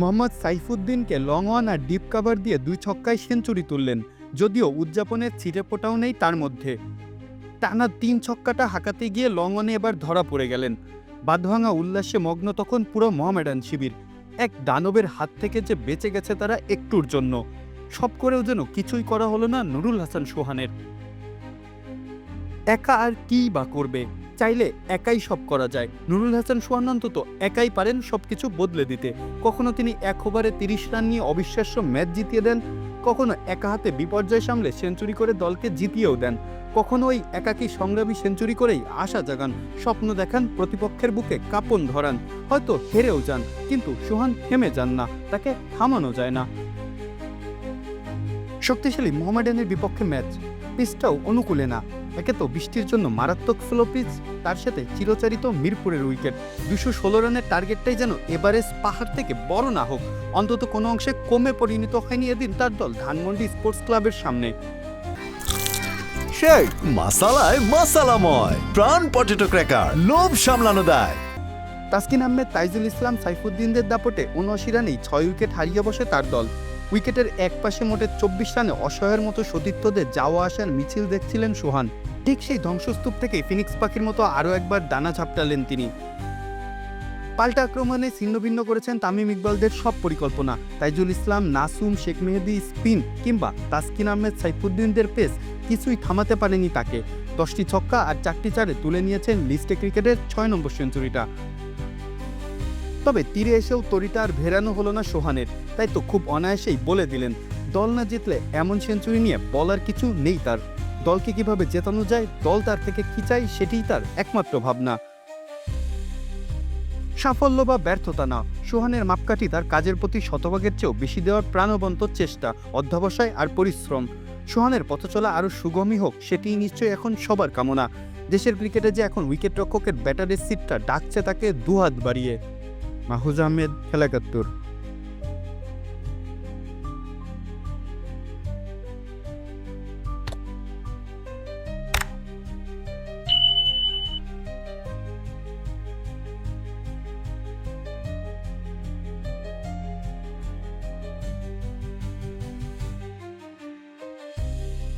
মোহাম্মদ সাইফুদ্দিনকে long on আর deep cover দিয়ে দুই ছক্কায় সেঞ্চুরি তুললেন, যদিও উদযাপনের ছিটেফোঁটাও নেই তার মধ্যে। টানা তিন ছক্কাটা হাঁকাতে গিয়ে লং অনে এবার ধরা পড়ে গেলেন। বাঁধভাঙা উল্লাসে মগ্ন তখন পুরো মোহামেডান শিবির। এক দানবের হাত থেকে যে বেঁচে গেছে তারা একটুর জন্য। সব করেও যেন কিছুই করা হলো না নুরুল হাসান সোহানের। একা আর কী বা করবে? চাইলে একাই সব করা যায়। নুরুল হাসান সোহান অন্তত একাই পারেন সবকিছু বদলে দিতে। কখনো তিনি এক ওভারে তিরিশ রান নিয়ে অবিশ্বাস্য ম্যাচ জিতিয়ে দেন? কখনো একা হাতে বিপর্যয় সামলে সেঞ্চুরি করে দলকে জিতিয়েও দেন? কখনো ওই একাকী সংগ্রামী সেঞ্চুরি করেই আশা জাগান? স্বপ্ন দেখান প্রতিপক্ষের বুকে কাপন ধরান। হয়তো হেরেও যান, কিন্তু সোহান থেমে যান না, তাকে থামানো যায় না। শক্তিশালী মোহামেডানের বিপক্ষে ম্যাচ পিচটাও অনুকূলে না। একে তো বৃষ্টির জন্য মারাত্মক স্লো পিচ তার সাথে চিরচারিত মিরপুরের উইকেট। দুশো ষোলো রানের টার্গেটটাই যেন এভারেজ পাহাড় থেকে বড় না হোক অন্তত কোনো অংশে কমে পরিণত হয়নি এদিন তার দল ধানমন্ডি স্পোর্টস ক্লাবের সামনে। শেখ মাসালায় মাসালাময় প্রাণ পটেটো ক্র্যাকার লোভ সামলানো দেয়। তাসকিন আহমেদ তাইজুল ইসলাম সাইফুদ্দিনদের দাপটে উনআশি রানেই ছয় উইকেট হারিয়ে বসে তার দল। উইকেটের এক পাশে মোটে চব্বিশ রানে অসহায়ের মতো সতীর্থদের যাওয়া আসার মিছিল দেখছিলেন সোহান। ঠিক সেই ধ্বংসস্তূপ থেকে ফিনিক্স পাখির মতো আরও একবার ডানা ঝাপটালেন তিনি। পাল্টা আক্রমণে ছিন্নভিন্ন করেছেন তামিম ইকবালদের সব পরিকল্পনা। তাইজুল ইসলাম, নাসুম, শেখ মেহেদি, স্পিন কিংবা তাসকিন আহমেদ, সাইফুদ্দিনদের পেস কিছুই থামাতে পারেনি তাকে। দশটি ছক্কা আর চারটি চারে তুলে নিয়েছেন লিস্টে ক্রিকেটের ছয় নম্বর সেঞ্চুরিটা। তবে তীরে এসেও তরিটা আর ভেরানো হলো না সোহানের। তাই তো খুব অনায়াসেই বলে দিলেন, দল না জিতলে এমন সেঞ্চুরি নিয়ে বলার কিছু নেই তার। দলকে কীভাবে জেতানো যায়, দল তার থেকে কি চাই সেটিই তার একমাত্র ভাবনা। সাফল্য বা ব্যর্থতা না, সোহানের মাপকাঠি তার কাজের প্রতি শতভাগের চেয়েও বেশি দেওয়ার প্রাণবন্ত চেষ্টা, অধ্যবসায় আর পরিশ্রম। সোহানের পথচলা আরও সুগমই হোক, সেটিই নিশ্চয়ই এখন সবার কামনা। দেশের ক্রিকেটে যে এখন উইকেট রক্ষকের ব্যাটারের সিটটা ডাকছে তাকে দুহাত বাড়িয়ে। মাহুজ আহমেদ খেলাকাত্তর।